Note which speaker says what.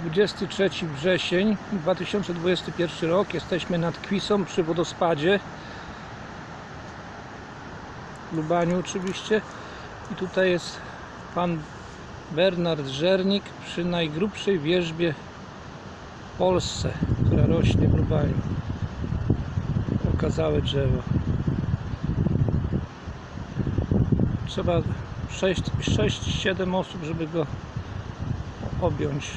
Speaker 1: 23 wrzesień 2021 rok. Jesteśmy nad Kwisą przy wodospadzie. W Lubaniu oczywiście. I tutaj jest pan Bernard Żernik przy najgrubszej wierzbie w Polsce, która rośnie w Lubaniu. Okazałe drzewo. Trzeba 6-7 osób, żeby go objąć.